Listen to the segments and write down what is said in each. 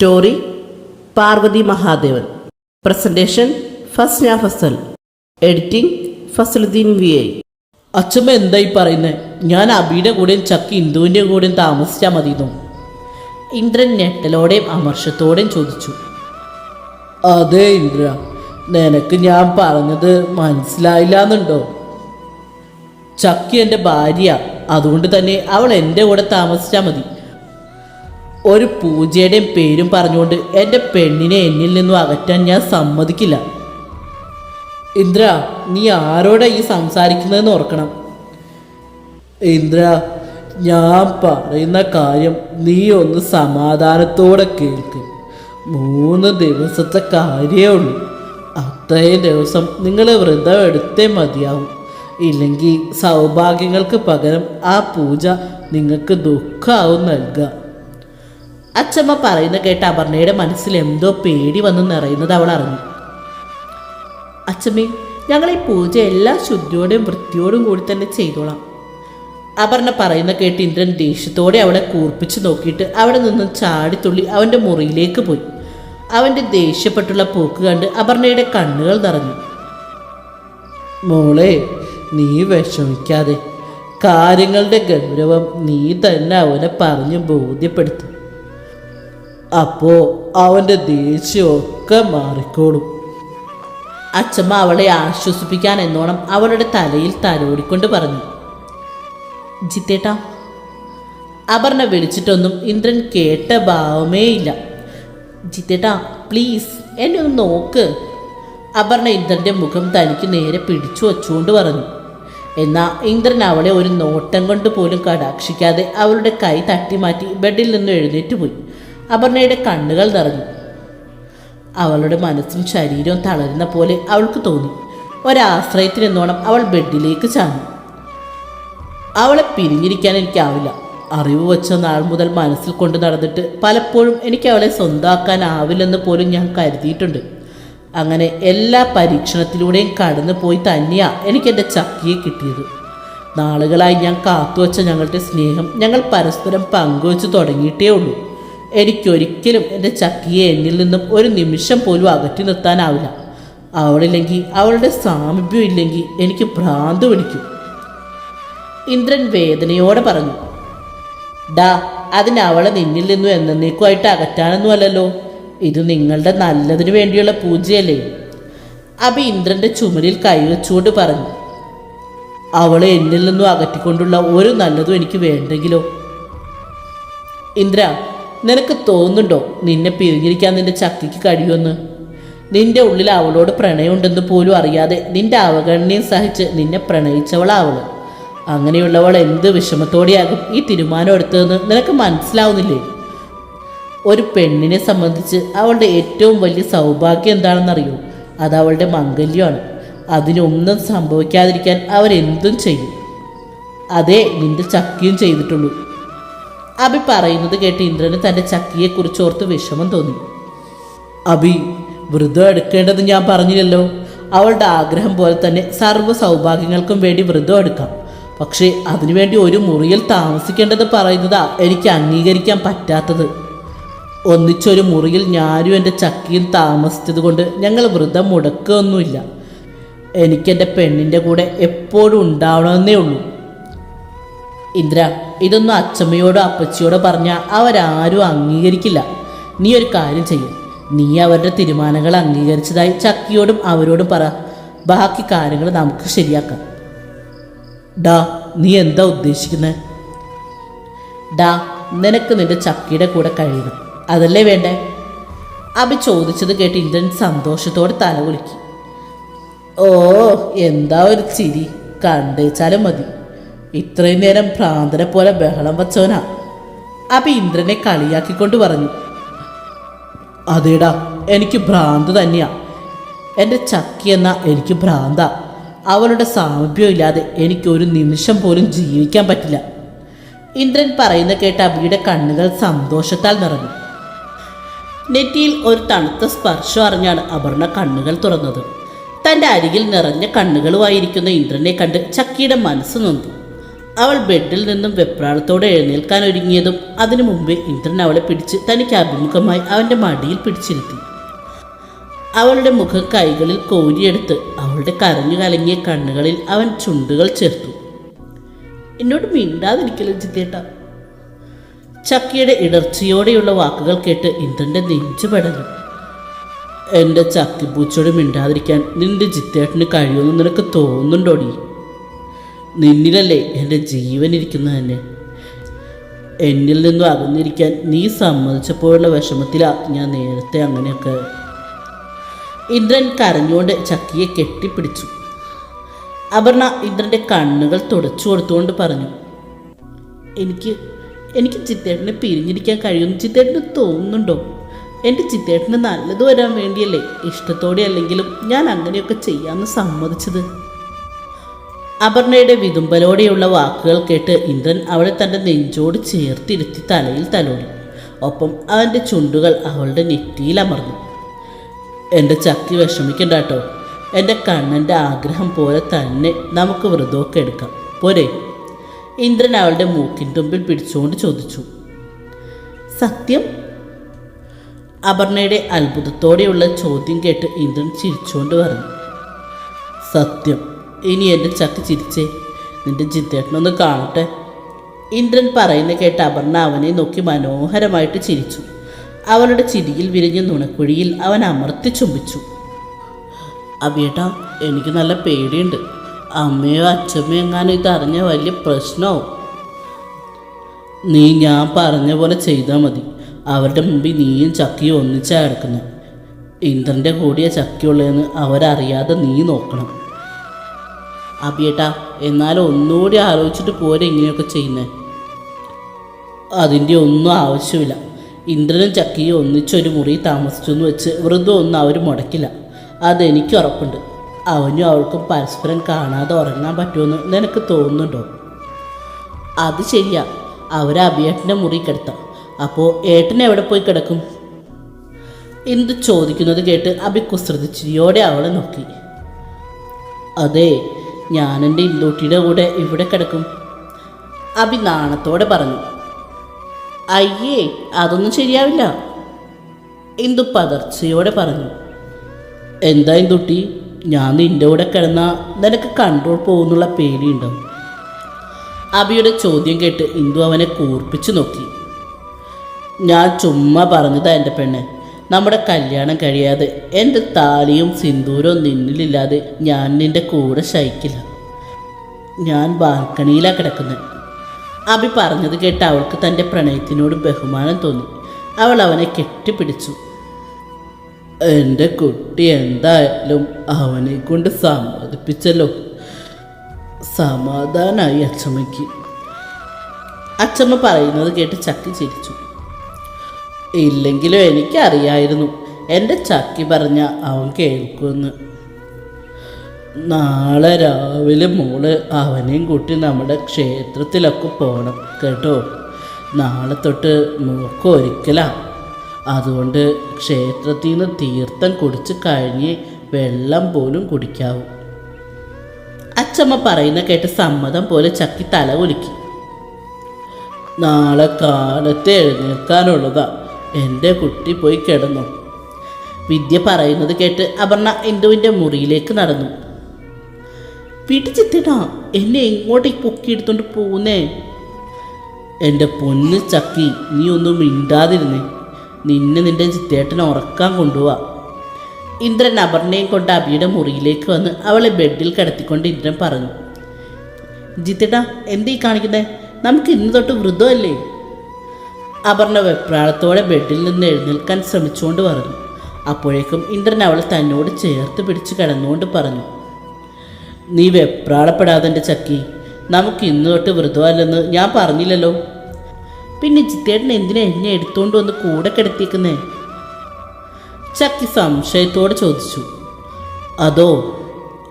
Story Parvathy Mahadevan. Presentation Fasna Fasal. Editing Fasaluddeen V I. അച്ഛമ്മ എന്തായി പറയുന്നത് ഞാൻ അബിയുടെ കൂടെയും ചക്കി ഇന്ദുവിന്റെ കൂടെയും താമസിച്ചാൽ മതിയെന്നോ. ഇന്ദ്രൻ ഞെട്ടലോടെയും അമർഷത്തോടെയും ചോദിച്ചു. അതെ ഇന്ദ്ര നിനക്ക് ഞാൻ പറഞ്ഞത് മനസ്സിലായില്ല എന്നുണ്ടോ ചക്കി എന്റെ ഭാര്യ അതുകൊണ്ട് തന്നെ അവൾ എന്റെ കൂടെ താമസിച്ചാൽ മതി. ഒരു പൂജയുടെയും പേരും പറഞ്ഞുകൊണ്ട് എന്റെ പെണ്ണിനെ എന്നിൽ നിന്നും അകറ്റാൻ ഞാൻ സമ്മതിക്കില്ല. ഇന്ദ്ര നീ ആരോടാ ഈ സംസാരിക്കുന്നതെന്ന് ഓർക്കണം. ഇന്ദ്ര ഞാൻ പറയുന്ന കാര്യം നീ ഒന്ന് സമാധാനത്തോടെ കേൾക്ക്. മൂന്ന് ദിവസത്തെ കാര്യമേ ഉള്ളൂ. അത്രയും ദിവസം നിങ്ങൾ വ്രതം എടുത്തേ മതിയാവും. ഇല്ലെങ്കിൽ സൗഭാഗ്യങ്ങൾക്ക് പകരം ആ പൂജ നിങ്ങൾക്ക് ദുഃഖമാവും നൽകുക. അച്ചമ്മ പറയുന്ന കേട്ട് അപർണയുടെ മനസ്സിൽ എന്തോ പേടി വന്ന് നിറയുന്നത് അവൾ അറിഞ്ഞു. അച്ചമ്മേ ഞങ്ങൾ ഈ പൂജ എല്ലാ ശുദ്ധിയോടും വൃത്തിയോടും കൂടി തന്നെ ചെയ്തോളാം. അപർണ പറയുന്ന കേട്ട് ഇന്ദ്രൻ ദേഷ്യത്തോടെ അവളെ കൂർപ്പിച്ച് നോക്കിയിട്ട് അവിടെ നിന്ന് ചാടിത്തുള്ളി അവന്റെ മുറിയിലേക്ക് പോയി. അവന്റെ ദേഷ്യപ്പെട്ടുള്ള പോക്ക് കണ്ട് അപർണയുടെ കണ്ണുകൾ നിറഞ്ഞു. മോളെ നീ വിഷമിക്കാതെ കാര്യങ്ങളുടെ ഗൗരവം നീ തന്നെ അവനെ പറഞ്ഞ് ബോധ്യപ്പെടുത്തും. അപ്പോ അവന്റെ ദേഷ്യമൊക്കെ മാറിക്കോളും. അച്ചമ്മ അവളെ ആശ്വസിപ്പിക്കാൻ എന്നോണം അവളുടെ തലയിൽ തലോടിക്കൊണ്ട് പറഞ്ഞു. ജിത്തേട്ടാ അപർണ വിളിച്ചിട്ടൊന്നും ഇന്ദ്രൻ കേട്ട ഭാവമേ ഇല്ല. ജിത്തേട്ടാ പ്ലീസ് എന്നെ ഒന്ന് നോക്ക്. അപർണ ഇന്ദ്രന്റെ മുഖം തനിക്ക് നേരെ പിടിച്ചു വച്ചുകൊണ്ട് പറഞ്ഞു. എന്നാൽ ഇന്ദ്രൻ അവളെ ഒരു നോട്ടം കൊണ്ട് പോലും കടാക്ഷിക്കാതെ അവളുടെ കൈ തട്ടി മാറ്റി ബെഡിൽ നിന്ന് എഴുന്നേറ്റ് പോയി. അപർണയുടെ കണ്ണുകൾ നിറഞ്ഞു. അവളുടെ മനസ്സും ശരീരവും തളരുന്ന പോലെ അവൾക്ക് തോന്നി. ഒരാശ്രയത്തിനെന്നോണം അവൾ ബെഡിലേക്ക് ചാഞ്ഞു. അവളെ പിരിഞ്ഞിരിക്കാൻ എനിക്കാവില്ല. അറിവ് വച്ച നാൾ മുതൽ മനസ്സിൽ കൊണ്ട് നടന്നിട്ട് പലപ്പോഴും എനിക്ക് അവളെ സ്വന്തമാക്കാനാവില്ലെന്ന് പോലും ഞാൻ കരുതിയിട്ടുണ്ട്. അങ്ങനെ എല്ലാ പരീക്ഷണത്തിലൂടെയും കടന്നു പോയി തന്നെയാ എനിക്ക് എന്റെ ചക്കിയെ കിട്ടിയത്. നാളുകളായി ഞാൻ കാത്തുവച്ച ഞങ്ങളുടെ സ്നേഹം ഞങ്ങൾ പരസ്പരം പങ്കുവച്ച് തുടങ്ങിയിട്ടേ ഉള്ളൂ. എനിക്കൊരിക്കലും എന്റെ ചക്കിയെ എന്നിൽ നിന്നും ഒരു നിമിഷം പോലും അകറ്റി നിർത്താനാവില്ല. അവളില്ലെങ്കിൽ അവളുടെ സാമീപ്യം ഇല്ലെങ്കിൽ എനിക്ക് ഭ്രാന്ത് പിടിക്കും. ഇന്ദ്രൻ വേദനയോടെ പറഞ്ഞു ഡാ അതിന് അവളെ നിന്നിൽ നിന്നും എന്നേക്കുമായിട്ട് അകറ്റാനൊന്നും അല്ലല്ലോ. ഇത് നിങ്ങളുടെ നല്ലതിന് വേണ്ടിയുള്ള പൂജയല്ലേ. അഭി ഇന്ദ്രന്റെ ചുമരിൽ കൈവച്ചുകൊണ്ട് പറഞ്ഞു അവളെ എന്നിൽ നിന്നും അകറ്റിക്കൊണ്ടുള്ള ഒരു നല്ലതും എനിക്ക് വേണ്ടെങ്കിലോ? ഇന്ദ്ര നിനക്ക് തോന്നുന്നുണ്ടോ നിന്നെ പിരിഞ്ഞിരിക്കാൻ നിന്റെ ചക്കിക്ക് കഴിയുമെന്ന്? നിന്റെ ഉള്ളിൽ അവളോട് പ്രണയമുണ്ടെന്ന് പോലും അറിയാതെ നിന്റെ അവഗണനയും സഹിച്ച് നിന്നെ പ്രണയിച്ചവളാവൾ. അങ്ങനെയുള്ളവൾ എന്ത് വിഷമത്തോടെയാകും ഈ തീരുമാനം എടുത്തതെന്ന് നിനക്ക് മനസ്സിലാവുന്നില്ലേ? ഒരു പെണ്ണിനെ സംബന്ധിച്ച് അവളുടെ ഏറ്റവും വലിയ സൗഭാഗ്യം എന്താണെന്നറിയോ? അത് അവളുടെ മംഗല്യമാണ്. അതിനൊന്നും സംഭവിക്കാതിരിക്കാൻ അവരെന്തും ചെയ്യും. അതേ നിന്റെ ചക്കിയും ചെയ്തിട്ടുള്ളൂ. അബി പറയുന്നത് കേട്ട് ഇന്ദ്രന് തന്റെ ചക്കിയെക്കുറിച്ച് ഓർത്ത് വിഷമം തോന്നി. അബി വ്രതം എടുക്കേണ്ടത് ഞാൻ പറഞ്ഞില്ലല്ലോ. അവളുടെ ആഗ്രഹം പോലെ തന്നെ സർവ സൗഭാഗ്യങ്ങൾക്കും വേണ്ടി വ്രതം എടുക്കാം. പക്ഷേ അതിനുവേണ്ടി ഒരു മുറിയിൽ താമസിക്കേണ്ടത് പറയുന്നതാ എനിക്ക് അംഗീകരിക്കാൻ പറ്റാത്തത്. ഒന്നിച്ചൊരു മുറിയിൽ ഞാനും എന്റെ ചക്കിയും താമസിച്ചത് കൊണ്ട് ഞങ്ങൾ വ്രതം മുടക്കുകയൊന്നുമില്ല. എനിക്കെന്റെ പെണ്ണിന്റെ കൂടെ എപ്പോഴും ഉണ്ടാവണമെന്നേ ഉള്ളൂ. ഇന്ദ്ര ഇതൊന്നും അച്ചമ്മയോടോ അപ്പച്ചിയോടോ പറഞ്ഞാൽ അവരാരും അംഗീകരിക്കില്ല. നീ ഒരു കാര്യം ചെയ്യും. നീ അവരുടെ തീരുമാനങ്ങൾ അംഗീകരിച്ചതായി ചക്കിയോടും അവരോടും പറ. ബാക്കി കാര്യങ്ങൾ നമുക്ക് ശരിയാക്കാം. ഡാ നീ എന്താ ഉദ്ദേശിക്കുന്നത് ഡാ നിനക്ക് നിന്റെ ചക്കിയുടെ കൂടെ കഴിയണം. അതല്ലേ വേണ്ടേ? അഭി ചോദിച്ചത് കേട്ട് ഇന്ദ്രൻ സന്തോഷത്തോടെ തല കുലുക്കി. ഓ എന്താ ഒരു ചിരി. കണ്ടേച്ചാലും മതി. ഇത്രയും നേരം ഭ്രാന്തനെ പോലെ ബഹളം വച്ചവനാ. അപ്പൊ ഇന്ദ്രനെ കളിയാക്കിക്കൊണ്ട് പറഞ്ഞു അതേടാ എനിക്ക് ഭ്രാന്ത് തന്നെയാ. എന്റെ ചക്കി എന്ന എനിക്ക് ഭ്രാന്ത. അവളുടെ സാമീപ്യം ഇല്ലാതെ എനിക്ക് ഒരു നിമിഷം പോലും ജീവിക്കാൻ പറ്റില്ല. ഇന്ദ്രൻ പറയുന്ന കേട്ട് അബിയുടെ കണ്ണുകൾ സന്തോഷത്താൽ നിറഞ്ഞു. നെറ്റിയിൽ ഒരു തണുത്ത സ്പർശം അറിഞ്ഞാണ് അപർണ കണ്ണുകൾ തുറന്നത്. തന്റെ അരികിൽ നിറഞ്ഞ കണ്ണുകളുമായിരിക്കുന്ന ഇന്ദ്രനെ കണ്ട് ചക്കിയുടെ മനസ്സ് നൊന്തു. അവൾ ബെഡിൽ നിന്നും വെപ്രാളത്തോടെ എഴുന്നേൽക്കാൻ ഒരുങ്ങിയതും അതിനു മുമ്പേ ഇന്ദ്രൻ അവളെ പിടിച്ച് തനിക്ക് അഭിമുഖമായി അവന്റെ മടിയിൽ പിടിച്ചിരുത്തി. അവളുടെ മുഖം കൈകളിൽ കോരിയെടുത്ത് അവളുടെ കരഞ്ഞു കലങ്ങിയ കണ്ണുകളിൽ അവൻ ചുണ്ടുകൾ ചേർത്തു. എന്നോട് മിണ്ടാതിരിക്കലും ചിത്തേട്ട ചക്കിയുടെ ഇടർച്ചയോടെയുള്ള വാക്കുകൾ കേട്ട് ഇന്ദ്രന്റെ നെഞ്ചു പടഞ്ഞു. എന്റെ ചക്കിപ്പൂച്ചോട് മിണ്ടാതിരിക്കാൻ നിന്റെ ചിത്തേട്ടന് കഴിയുമെന്ന് നിനക്ക് തോന്നുന്നുണ്ടോടി? നിന്നിലല്ലേ എന്റെ ജീവൻ ഇരിക്കുന്നത് തന്നെ? എന്നിൽ നിന്നും അകന്നിരിക്കാൻ നീ സമ്മതിച്ചപ്പോഴുള്ള വിഷമത്തിലാ ഞാൻ നേരത്തെ അങ്ങനെയൊക്കെ. ഇന്ദ്രൻ കരഞ്ഞുകൊണ്ട് ചക്കിയെ കെട്ടിപ്പിടിച്ചു. അപർണ ഇന്ദ്രന്റെ കണ്ണുകൾ തുടച്ചു കൊടുത്തുകൊണ്ട് പറഞ്ഞു എനിക്ക് എനിക്ക് ചിത്തേട്ടനെ പിരിഞ്ഞിരിക്കാൻ കഴിയുമെന്ന് ചിത്തേട്ടന് തോന്നുന്നുണ്ടോ? എന്റെ ചിത്തേട്ടന് നല്ലത് വരാൻ വേണ്ടിയല്ലേ? ഇഷ്ടത്തോടെ അല്ലെങ്കിലും ഞാൻ അങ്ങനെയൊക്കെ ചെയ്യാമെന്ന് സമ്മതിച്ചത്. അപർണയുടെ വിതുമ്പലോടെയുള്ള വാക്കുകൾ കേട്ട് ഇന്ദ്രൻ അവളെ തന്റെ നെഞ്ചോട് ചേർത്തിരുത്തി തലയിൽ തലോടി. ഒപ്പം അവന്റെ ചുണ്ടുകൾ അവളുടെ നെറ്റിയിൽ അമർന്നു. എന്റെ ചക്കി വിഷമിക്കണ്ട കേട്ടോ എന്റെ കണ്ണന്റെ ആഗ്രഹം പോലെ തന്നെ നമുക്ക് വ്രതമൊക്കെ എടുക്കാം. പോരെ. ഇന്ദ്രൻ അവളുടെ മൂക്കിൻ തുമ്പിൽ പിടിച്ചുകൊണ്ട് ചോദിച്ചു. സത്യം? അപർണയുടെ അത്ഭുതത്തോടെയുള്ള ചോദ്യം കേട്ട് ഇന്ദ്രൻ ചിരിച്ചുകൊണ്ട് പറഞ്ഞു. സത്യം. ഇനി എന്റെ ചക്ക് ചിരിച്ചേ. നിന്റെ ജിത്തേട്ടനൊന്ന് കാണട്ടെ. ഇന്ദ്രൻ പറയുന്ന കേട്ട് അപർണ അവനെ നോക്കി മനോഹരമായിട്ട് ചിരിച്ചു. അവളുടെ ചിരിയിൽ വിരിഞ്ഞ നുണക്കുഴിയിൽ അവൻ അമർത്തി ചുംബിച്ചു. അബിയേട്ടാ എനിക്ക് നല്ല പേടിയുണ്ട്. അമ്മയോ അച്ഛമ്മയോ എങ്ങാനും ഇതറിഞ്ഞ വലിയ പ്രശ്നമാവും നീ ഞാൻ പറഞ്ഞ പോലെ ചെയ്താൽ മതി. അവരുടെ മുമ്പിൽ നീയും ചക്കിയും ഒന്നിച്ചാ കിടക്കുന്നത് ഇന്ദ്രന്റെ കൂടിയ ചക്കിയുള്ളതെന്ന് അവരറിയാതെ നീ നോക്കണം. അബിയേട്ടാ എന്നാലും ഒന്നുകൂടി ആലോചിച്ചിട്ട് പോരെ ഇങ്ങനെയൊക്കെ ചെയ്യുന്നത് അതിന്റെ ഒന്നും ആവശ്യമില്ല. ഇന്ദ്രനും ചക്കിയും ഒന്നിച്ചൊരു മുറി താമസിച്ചു എന്ന് വെച്ച് വൃദ്ധം ഒന്നും അവർ മുടക്കില്ല. അതെനിക്ക് ഉറപ്പുണ്ട്. അവനും അവൾക്കും പരസ്പരം കാണാതെ ഉറങ്ങാൻ പറ്റുമെന്ന് നിനക്ക് തോന്നുന്നുണ്ടോ? അത് ശരിയാ. അവർ അഭിയേട്ടന്റെ മുറി കിടത്താം. അപ്പോൾ ഏട്ടൻ എവിടെ പോയി കിടക്കും? എന്ത് ചോദിക്കുന്നത് കേട്ട് അഭി കുസൃതിച്ചിരിയോടെ അവളെ നോക്കി. അതെ ഞാൻ എന്റെ ഇല്ലോട്ടിയുടെ കൂടെ ഇവിടെ കിടക്കും. അഭി നാണത്തോടെ പറഞ്ഞു അയ്യേ അതൊന്നും ശരിയാവില്ല. ഇന്ദു പതർച്ചയോടെ പറഞ്ഞു എന്താ ഇന്ദുട്ടി ഞാൻ നിന്റെ കൂടെ കിടന്ന നിനക്ക് കൺട്രോൾ പോകുന്നുള്ള പേടിയുണ്ടോ? അബിയുടെ ചോദ്യം കേട്ട് ഇന്ദു അവനെ കൂർപ്പിച്ചു നോക്കി. ഞാൻ ചുമ്മാ പറഞ്ഞതാ എന്റെ പെണ്ണെ നമ്മുടെ കല്യാണം കഴിയാതെ എന്റെ താലിയും സിന്ദൂരവും നിന്നിലില്ലാതെ ഞാൻ നിന്റെ കൂടെ ശയിക്കില്ല. ഞാൻ ബാൽക്കണിയിലാണ് കിടക്കുന്നത് അബി പറഞ്ഞത് കേട്ട് അവൾക്ക് തന്റെ പ്രണയത്തിനോട് ബഹുമാനം തോന്നി. അവൾ അവനെ കെട്ടിപ്പിടിച്ചു. എന്റെ കുട്ടി എന്തായാലും അവനെ കൊണ്ട് സമ്മതിപ്പിച്ചല്ലോ. സമാധാനായി അച്ചമ്മയ്ക്ക്. അച്ചമ്മ പറയുന്നത് കേട്ട് ചക്കി ചിരിച്ചു. ഇല്ലെങ്കിലും എനിക്കറിയായിരുന്നു. എന്റെ ചക്കി പറഞ്ഞ അവൻ കേൾക്കുമെന്ന്. നാളെ രാവിലെ മോൾ അവനെയും കൂട്ടി നമ്മുടെ ക്ഷേത്രത്തിലൊക്കെ പോകണം കേട്ടോ. നാളെ തൊട്ട് നോക്ക് ഒരിക്കലാ. അതുകൊണ്ട് ക്ഷേത്രത്തിൽ നിന്ന് തീർത്ഥം കുടിച്ച് കഴിഞ്ഞ് വെള്ളം പോലും കുടിക്കാവൂ. അച്ചമ്മ പറയുന്ന കേട്ട് സമ്മതം പോലെ ചക്കി തല കുലുക്കി. നാളെ കാലത്തെ എഴുന്നേൽക്കാനുള്ളതാ. എന്റെ കുട്ടി പോയി കിടന്നു. വിദ്യ പറയുന്നത് കേട്ട് അപർണ ഇന്ദുവിന്റെ മുറിയിലേക്ക് നടന്നു. വീട്ടിൽ ചെത്തിട്ടാ എന്നെ എങ്ങോട്ടേക്ക് പൊക്കിയെടുത്തോണ്ട് പോകുന്നേ എന്റെ പൊന്ന് ചക്കി നീ ഒന്നും മിണ്ടാതിരുന്നേ. നിന്നെ നിന്റെ ചിത്തേട്ടനെ ഉറക്കാൻ കൊണ്ടുപോവാ ഇന്ദ്രൻ അപർണയും കൊണ്ട് അബിയുടെ മുറിയിലേക്ക് വന്ന് അവളെ ബെഡിൽ കിടത്തിക്കൊണ്ട് ഇന്ദ്രൻ പറഞ്ഞു. ജിത്തേട്ടാ എന്തീ കാണിക്കുന്നേ? നമുക്ക് ഇന്ന് തൊട്ട് വൃതമല്ലേ? അപർണ വെപ്രാളത്തോടെ ബെഡിൽ നിന്ന് എഴുന്നേൽക്കാൻ ശ്രമിച്ചുകൊണ്ട് പറഞ്ഞു. അപ്പോഴേക്കും ഇന്ദ്രൻ അവളെ തന്നോട് ചേർത്ത് പിടിച്ച് കിടന്നുകൊണ്ട് പറഞ്ഞു. നീ വെപ്രാളപ്പെടാതെ ചക്കി നമുക്ക് ഇന്ന് തൊട്ട് വ്രതമല്ലെന്ന് ഞാൻ പറഞ്ഞില്ലല്ലോ. പിന്നെ ചിത്തേട്ടൻ എന്തിനാ എന്നെ എടുത്തുകൊണ്ട് വന്ന് കൂടെ കിടത്തിയേക്കുന്നേ? ചക്കി സംശയത്തോടെ ചോദിച്ചു. അതോ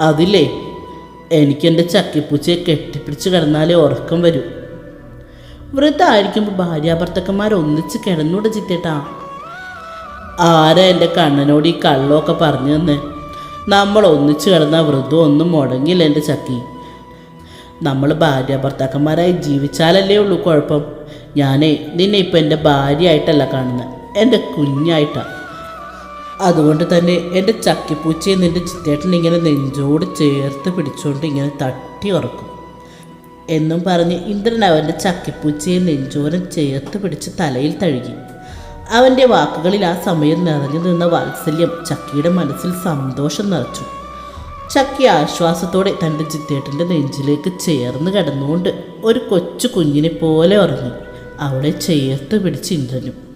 അതില്ലേ? എനിക്കെന്റെ ചക്കിപ്പൂച്ചയെ കെട്ടിപ്പിടിച്ച് കിടന്നാലേ ഉറക്കം വരൂ. വ്രതമായിരിക്കുമ്പോൾ ഭാര്യാഭർത്തക്കന്മാർ ഒന്നിച്ച് കിടന്നൂടെ ചിത്തേട്ടാ. ആരാ എന്റെ കണ്ണനോട് ഈ കള്ളമൊക്കെ പറഞ്ഞു തന്നെ? നമ്മൾ ഒന്നിച്ച് കിടന്ന വ്രതം ഒന്നും മുടങ്ങില്ല എന്റെ ചക്കി. നമ്മൾ ഭാര്യ ഭർത്താക്കന്മാരായി ജീവിച്ചാലല്ലേ ഉള്ളൂ കുഴപ്പം. ഞാനേ നിന്നെ ഇപ്പം എന്റെ ഭാര്യയായിട്ടല്ല കാണുന്നത് എന്റെ കുഞ്ഞായിട്ടാണ് അതുകൊണ്ട് തന്നെ എന്റെ ചക്കിപ്പൂച്ചയെ നിന്റെ ചിത്തേട്ടൻ ഇങ്ങനെ നെഞ്ചോട് ചേർത്ത് പിടിച്ചുകൊണ്ട് ഇങ്ങനെ തട്ടി ഉറക്കും. എന്നും പറഞ്ഞ് ഇന്ദ്രൻ അവന്റെ ചക്കിപ്പൂച്ചയെ നെഞ്ചോരം ചേർത്ത് പിടിച്ച് തലയിൽ തഴുകി. അവന്റെ വാക്കുകളിൽ ആ സമയം നിറഞ്ഞു നിന്ന വാത്സല്യം ചക്കിയുടെ മനസ്സിൽ സന്തോഷം നിറച്ചു. ചക്കി ആശ്വാസത്തോടെ തന്റെ ചിത്തേട്ടന്റെ നെഞ്ചിലേക്ക് ചേർന്ന് കിടന്നുകൊണ്ട് ഒരു കൊച്ചു കുഞ്ഞിനെ പോലെ ഉറങ്ങി. അവളെ ചേർത്ത് പിടിച്ച് ഇന്ദ്രനും